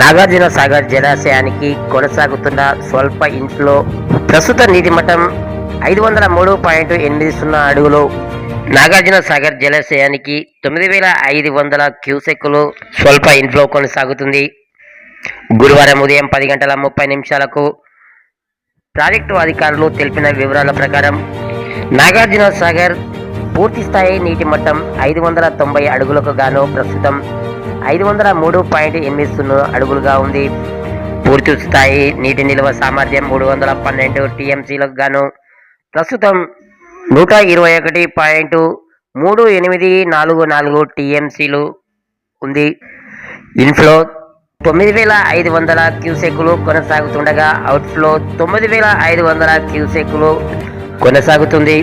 నాగార్జున సాగర్ జలాశయానికి కొనసాగుతున్న స్వల్ప ఇంట్లో ప్రస్తుత నీటి మట్టం ఐదు వందల మూడు పాయింట్ ఎనిమిది సున్నా అడుగులు. నాగార్జున సాగర్ జలాశయానికి తొమ్మిది వేల ఐదు వందల క్యూసెక్కులు స్వల్ప ఇన్ఫ్లో కొనసాగుతుంది. గురువారం ఉదయం పది గంటల ముప్పై నిమిషాలకు ప్రాజెక్టు అధికారులు తెలిపిన వివరాల ప్రకారం నాగార్జున సాగర్ పూర్తి స్థాయి నీటి మట్టం ఐదు వందల తొంభై అడుగులకు గాను ప్రస్తుతం ఐదు వందల మూడు పాయింట్ ఎనిమిది సున్నా అడుగులుగా ఉంది. పూర్తి స్థాయి నీటి నిల్వ సామర్థ్యం మూడు వందల పన్నెండు టీఎంసీలకు గాను ప్రస్తుతం నూట ఇరవై ఒకటి పాయింట్ మూడు ఎనిమిది నాలుగు నాలుగు టీఎంసీలు ఉంది. ఇన్ఫ్లో తొమ్మిది వేల ఐదు వందల క్యూసెక్కులు కొనసాగుతుండగా అవుట్ఫ్లో తొమ్మిది వేల ఐదు వందల క్యూసెక్కులు కొనసాగుతుంది.